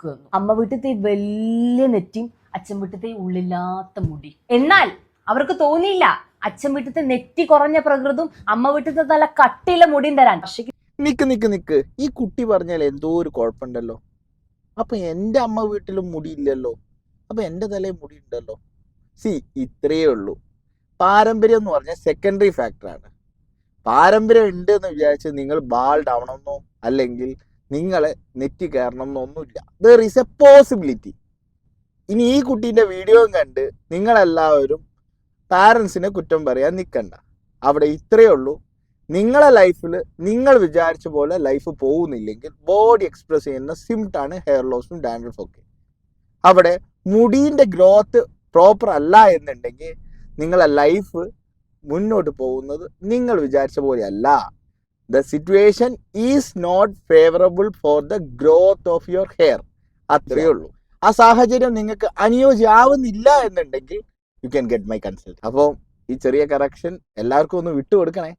Look തന്നു അമ്മ വീട്ടിലത്തെ വലിയ നെറ്റിയും അച്ഛൻ വീട്ടിലത്തെ ഉള്ളില്ലാത്ത മുടി. എന്നാൽ അവർക്ക് തോന്നിയില്ല. അച്ഛൻ വീട്ടിലത്തെ നെറ്റി കുറഞ്ഞ പ്രകൃതും അമ്മ വീട്ടിലത്തെ നല്ല കട്ടിയിലെ മുടിയും തരാൻ. പക്ഷേ നിക്ക് നിക്ക് നിക്ക്. ഈ കുട്ടി പറഞ്ഞാൽ എന്തോ ഒരു കുഴപ്പമുണ്ടല്ലോ. അപ്പൊ എന്റെ അമ്മ വീട്ടിലും മുടി ഇല്ലല്ലോ അപ്പൊ എന്റെ തലയിൽ മുടി ഉണ്ടല്ലോ സി ഇത്രയേ ഉള്ളൂ. പാരമ്പര്യം എന്ന് പറഞ്ഞാൽ സെക്കൻഡറി ഫാക്ടറാണ് പാരമ്പര്യം ഉണ്ട് എന്ന് വിചാരിച്ച് നിങ്ങൾ ബാൾഡ് ആവണമെന്നോ അല്ലെങ്കിൽ നിങ്ങളെ നെറ്റ് കയറണം എന്നൊന്നുമില്ല ദർ ഈസ് എ പോസിബിലിറ്റി ഇനി ഈ കുട്ടീന്റെ വീഡിയോയും കണ്ട് നിങ്ങളെല്ലാവരും പാരൻസിനെ കുറ്റം പറയാൻ നിൽക്കണ്ട അവിടെ ഇത്രയേ ഉള്ളൂ. നിങ്ങളെ ലൈഫിൽ നിങ്ങൾ വിചാരിച്ച പോലെ ലൈഫ് പോകുന്നില്ലെങ്കിൽ ബോഡി എക്സ്പ്രസ് ചെയ്യുന്ന സിംറ്റാണ് ഹെയർ ലോസും ഡാൻഡ്രഫ് ഒക്കെ. അവിടെ മുടീന്റെ ഗ്രോത്ത് പ്രോപ്പർ അല്ല എന്നുണ്ടെങ്കിൽ നിങ്ങളെ ലൈഫ് മുന്നോട്ട് പോകുന്നത് നിങ്ങൾ വിചാരിച്ച പോലെയല്ല. The situation is not favourable for the growth of your hair അത്രയേ ഉള്ളൂ. ആ സാഹചര്യം നിങ്ങൾക്ക് അനുയോജ്യാവുന്നില്ല എന്നുണ്ടെങ്കിൽ you can get my consult അപ്പോൾ ഈ ചെറിയ കറക്ഷൻ എല്ലാവർക്കും ഒന്ന് വിട്ടുകൊടുക്കണേ.